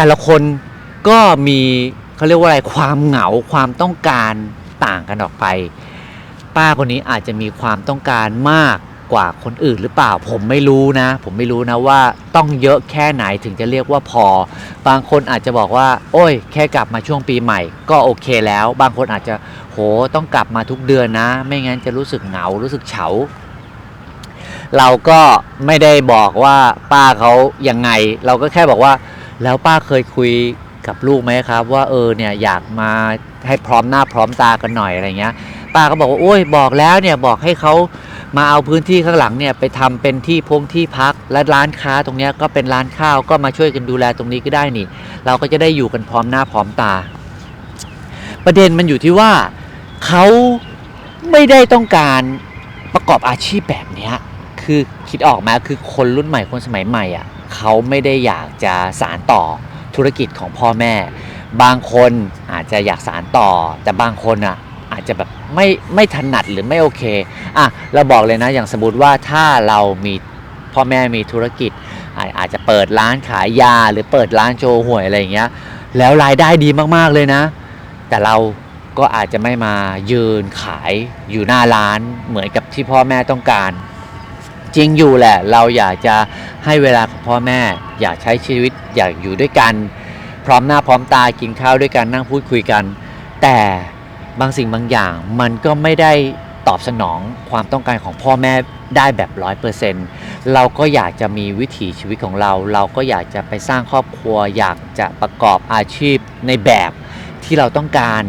แต่ละคนก็มีเขาเรียกว่าอะไรความเหงาความต้องการต่างกันออกไป ป้าคนนี้อาจจะมีความต้องการมากกว่าคนอื่นหรือเปล่า ผมไม่รู้นะ ผมไม่รู้นะว่าต้องเยอะแค่ไหนถึงจะเรียกว่าพอ บางคนอาจจะบอกว่า โอ้ย แค่กลับมาช่วงปีใหม่ ก็โอเคแล้ว บางคนอาจจะโหต้องกลับมาทุกเดือนนะ ไม่งั้นจะรู้สึกเหงารู้สึกเฉาเราก็ไม่ได้บอกว่าป้าเขายังไง เราก็แค่บอกว่า แล้วป้าเคยคุยกับลูกไหมครับ ว่าเออเนี่ยอยากมาให้พร้อมหน้าพร้อมตากันหน่อยอะไรเงี้ย ป้าก็บอกว่าโอ้ยบอกแล้วเนี่ยบอกให้เขามาเอาพื้นที่ข้างหลังเนี่ยไปทำเป็นที่พงที่พักและร้านค้าตรงเนี้ยก็เป็นร้านข้าวก็มาช่วยกันดูแลตรงนี้ก็ได้นี่ เราก็จะได้อยู่กันพร้อมหน้าพร้อมตา ประเด็นมันอยู่ที่ว่าเขาไม่ได้ต้องการประกอบอาชีพแบบนี้คือคิดออกไหมาคือคนรุ่นใหม่คนสมัยใหม่อะ เขาไม่ได้อยากจะสารต่อธุรกิจของพ่อแม่ บางคนอาจจะอยากสารต่อ แต่บางคนอะอาจจะแบบไม่ไม่ถนัดหรือไม่โอเคอะเราบอกเลยนะอย่างสมมติว่าถ้าเรามีพ่อแม่มีธุรกิจ อาอาจจะเปิดร้านขายยาหรือเปิดร้านโชว์หวยอะไรอย่างเงี้ยแล้วรายได้ดีมากๆเลยนะ แต่เราก็อาจจะไม่มายืนขายอยู่หน้าร้านเหมือนกับที่พ่อแม่ต้องการ จริงอยู่แหละ เราอยากจะให้เวลากับพ่อแม่ อยากใช้ชีวิตอยากอยู่ด้วยกัน พร้อมหน้าพร้อมตากินข้าวด้วยกันนั่งพูดคุยกัน แต่บางสิ่งบางอย่างมันก็ไม่ได้ตอบสนองความต้องการของพ่อแม่ได้แบบร้อยเปอร์เซ็นต์เราก็อยากจะมีวิถีชีวิตของเรา เราก็อยากจะไปสร้างครอบครัว อยากจะประกอบอาชีพในแบบที่เราต้องการ